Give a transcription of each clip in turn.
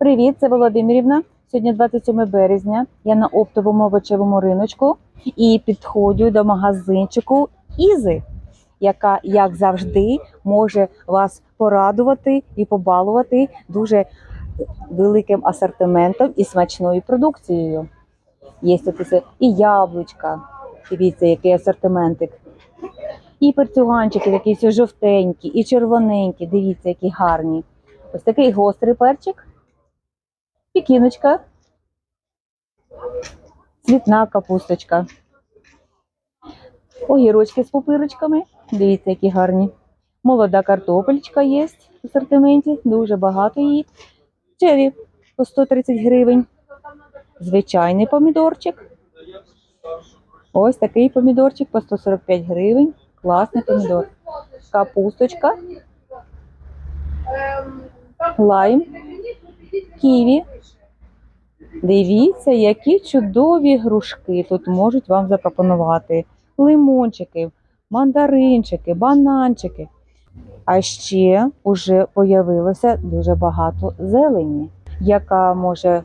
Привіт, це Володимирівна. Сьогодні 27 березня. Я на оптовому овочевому риночку і підходжу до магазинчику Ізи, яка, як завжди, може вас порадувати і побалувати дуже великим асортиментом і смачною продукцією. Є тут і яблучка. Дивіться, який асортиментик. І перцюганчики такі жовтенькі, і червоненькі. Дивіться, які гарні. Ось такий гострий перчик. Пікіночка. Цвітна капусточка. Огірочки з пупирочками. Дивіться, які гарні. Молода картопельчка є в асортименті, дуже багато її. Чері по 130 гривень. Звичайний помідорчик. Ось такий помідорчик по 145 гривень. Класний помідор. Капусточка. Лайм. Ківі. Дивіться, які чудові грушки тут можуть вам запропонувати. Лимончики, мандаринчики, бананчики. А ще вже появилося дуже багато зелені, яка може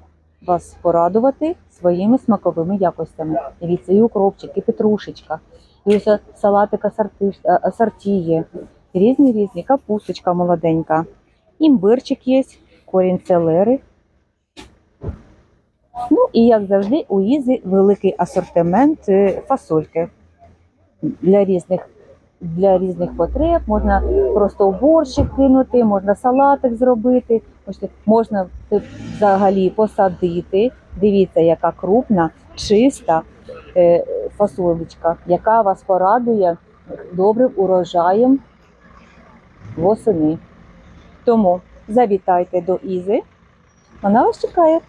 вас порадувати своїми смаковими якостями. Дивіться, і укропчик, і петрушечка, і ось салатик асорти, е, асорті. Різні різні, капусточка молоденька. Імбирчик є, корінь селери. Ну і як завжди, у Ізі великий асортимент е, фасольки для різних, для різних потреб. Можна просто в борщик кинути, можна салатик зробити, можна, взагалі посадити. Дивіться, яка крупна, чиста е, фасолечка, яка вас порадує добрим урожаєм восени. Тому завітайте до Ізи, вона вас чекає.